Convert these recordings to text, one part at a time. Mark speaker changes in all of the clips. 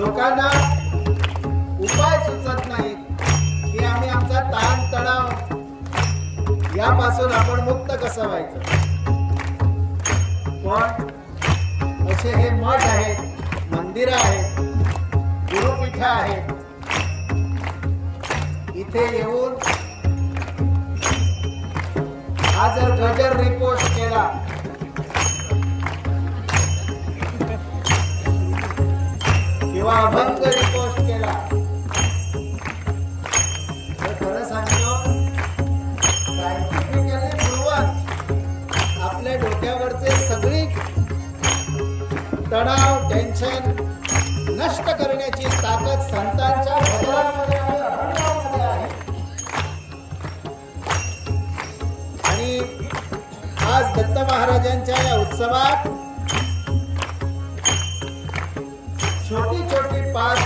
Speaker 1: लोकांना उपाय सुचत नाहीत. की आम्ही आमचा ताण तणाव यापासून आपण मुक्त कसं व्हायचं? पण असे हे मठ आहेत मंदिरं आहेत गुरुपीठ आहेत. इथे येऊन हा जर गजर रिपोर्ट केला किंवा अभंग रिपोस्ट केला. तर खरं सांगतो सायंटिफिकली प्रूवन आपल्या डोक्यावरचे सगळी तणाव टेन्शन नष्ट करण्याची ताकद संतांच्या आणि आज दत्त महाराजांच्या या उत्सवात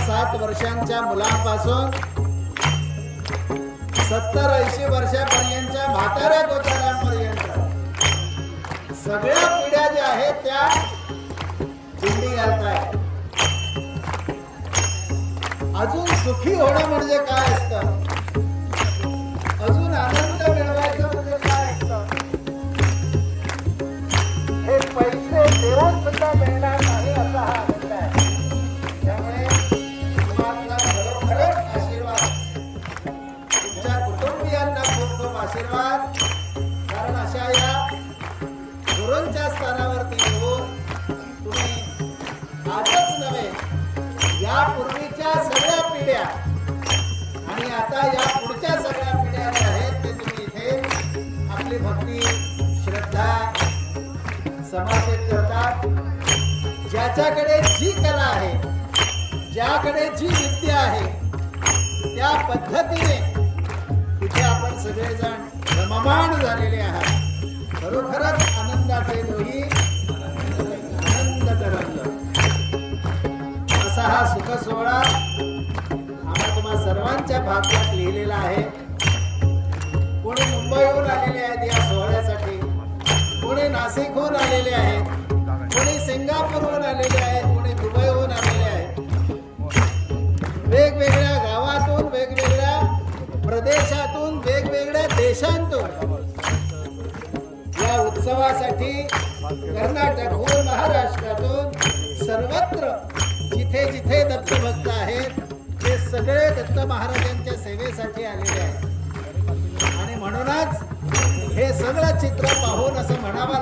Speaker 1: सात वर्षांच्या मुलांपासून सत्तर ऐंशी वर्षापर्यंतच्या म्हाताऱ्या कोचाऱ्यांपर्यंत सगळ्या पिढ्या ज्या आहेत त्या दिंडी घालतायत अजून सुखी होणं म्हणजे काय असतं? कारण अशा या गुरूंच्या स्थानावरती येऊन तुम्ही आजच नव्हे यापूर्वीच्या सगळ्या पिढ्या आणि आता या पुढच्या सगळ्या पिढ्या ज्या आहेत ते तुम्ही इथे आपली भक्ती श्रद्धा समावेश करतात ज्याच्याकडे जी कला आहे ज्याकडे जी विद्या आहे त्या पद्धतीने तिथे आपण सगळेजण ममान झालेले आहात. खरोखरच आनंदाचे लोही आनंद तरंग. असा हा सुख सोहळा आम्हा तुम्हा सर्वांच्या भागात लिहिलेला आहे. कोणी मुंबईहून आलेले आहेत या सोहळ्यासाठी? कोणी नाशिकहून आलेले आहेत? कोणी सिंगापूरहून आलेले आहेत? कोणी दुबईहून आलेले आहेत? वेगवेगळ्या गावातून वेगवेगळ्या प्रदेशात देशांतून या उत्सवासाठी कर्नाटकहून हो महाराष्ट्रातून सर्वत्र जिथे जिथे दत्तभक्त आहेत ते सगळे दत्त महाराजांच्या सेवेसाठी आलेले आहेत. आणि म्हणूनच हे सगळं चित्र पाहून असं म्हणावं